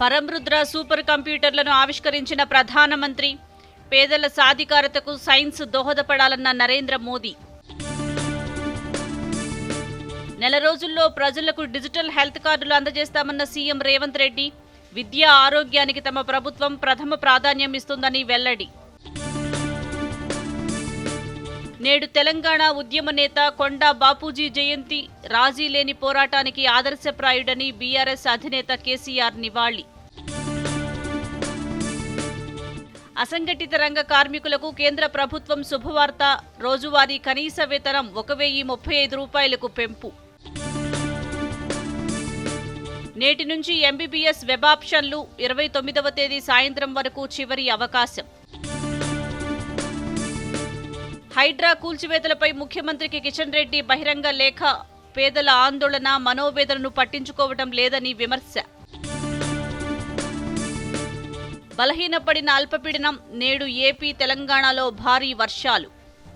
పరమరుద్ర super కంప్యూటర్లను ఆవిష్కరించిన ప్రధానమంత్రి. పేదల సాధికారతకు సైన్స్ దోహదపడాలన్న నరేంద్ర మోదీ. నెల రోజుల్లో ప్రజలకు డిజిటల్ హెల్త్ కార్డులు అందజేస్తామన్న సీఎం రేవంత్ రెడ్డి. విద్య ఆరోగ్యానికి తమ ప్రభుత్వం ప్రథమ ప్రాధాన్యం ఇస్తుందని వెల్లడి. నేడు తెలంగాణ ఉద్యమ నేత కొండా బాపూజీ జయంతి రాజీ లేని పోరాటానికి ఆదర్శప్రాయుడని బీఆర్ఎస్ అధినేత కేసీఆర్ నివాళి. అసంఘటిత రంగ కార్మికులకు కేంద్ర ప్రభుత్వం శుభవార్త రోజువారీ కనీస వేతనం ఒక వెయ్యి ముప్పై ఐదు రూపాయలకు పెంపు. నేటి నుంచి ఎంబీబీఎస్ వెబ్ ఆప్షన్లు ఇరవై తొమ్మిదవ తేదీ సాయంత్రం వరకు చివరి అవకాశం. హైడ్రా కూల్చివేతలపై ముఖ్యమంత్రికి కిషన్ రెడ్డి బహిరంగ లేఖ. పేదల ఆందోళన మనోవేదనను పట్టించుకోవటం లేదని విమర్శ. బలహీనపడిన అల్పపీడనం నేడు ఏపీ తెలంగాణలో భారీ వర్షాలు.